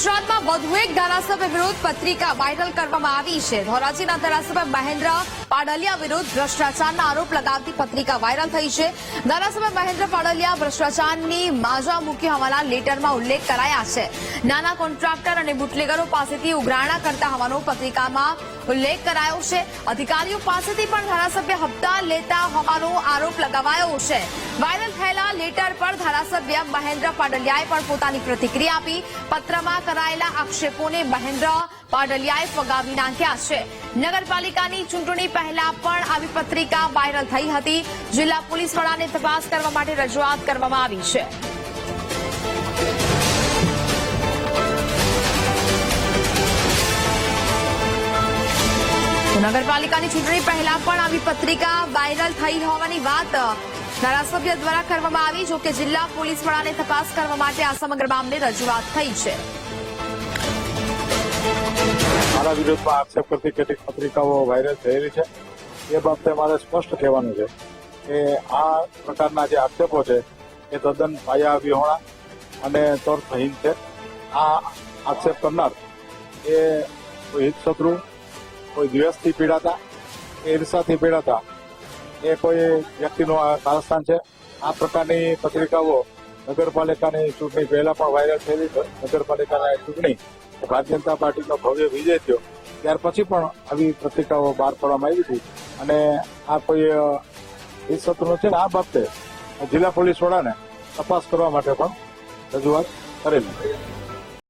ગુજરાતમાં વધુ એક ધારાસભ્ય વિરોધ પત્રિકા વાયરલ કરવામાં આવી છે. ધોરાજીના ધારાસભ્ય મહેન્દ્ર પાડલિયા વિરુદ્ધ ભ્રષ્ટાચારના આરોપ લગાવતી પત્રિકા વાયરલ થઈ છે. ધારાસભ્ય મહેન્દ્ર પાડલિયા ભ્રષ્ટાચારની માજા મૂકી હોવાના લેટરમાં ઉલ્લેખ કરાયા છે. નાના કોન્ટ્રાક્ટર અને બુટલેગરો પાસેથી ઉઘરાણા કરતા હોવાનો પત્રિકામાં ઉલ્લેખ કરાયો છે. અધિકારીઓ પાસેથી પણ ધારાસભ્ય હપ્તા લેતા હોવાનો આરોપ લગાવાયો છે. વાયરલ થયેલા લેટર પર ધારાસભ્ય મહેન્દ્ર પાડલિયાએ પણ પોતાની પ્રતિક્રિયા આપી. પત્રમાં કરાયેલા આક્ષેપોને મહેન્દ્ર પાડલિયાએ ફગાવી નાખ્યા છે. નગરપાલિકાની ચૂંટણી પહેલા પણ આવી પત્રિકા વાયરલ થઈ હતી. જિલ્લા પોલીસ વડાને તપાસ કરવા માટે રજૂઆત કરવામાં આવી છે. નગરપાલિકાની ચૂંટણી પહેલા પણ આવી પત્રિકા વાયરલ થઈ હોવાની વાત ધારાસભ્ય દ્વારા કરવામાં આવી, જો કે જિલ્લા પોલીસ વડાને તપાસ કરવા માટે આ સમગ્ર મામલે રજૂઆત થઈ છે. મારા વિરુદ્ધમાં આક્ષેપ કરતી કેટલીક પત્રિકાઓ વાયરલ થયેલી છે. એ બાબતે મારે સ્પષ્ટ કહેવાનું છે કે આ પ્રકારના જે આક્ષેપો છે, એ તદ્દન પાયા વિહોણા અને તર્કહીન છે. આ આક્ષેપ કરનાર એ કોઈ હિતશત્રુ, કોઈ દ્વેષથી પીડાતા, કે ઈર્ષાથી પીડાતા, એ કોઈ વ્યક્તિનું આ કારસ્થાન છે. આ પ્રકારની પત્રિકાઓ નગરપાલિકાની ચૂંટણી પહેલા પણ વાયરલ થયેલી નગરપાલિકાના ચૂંટણી ભારતીય જનતા પાર્ટીનો ભવ્ય વિજય થયો. ત્યાર પછી પણ આવી પત્રિકાઓ બહાર પાડવામાં આવી હતી. અને આ કોઈ હિતશત્રુ છે ને, આ બાબતે જિલ્લા પોલીસ વડાને તપાસ કરવા માટે પણ રજૂઆત કરેલી.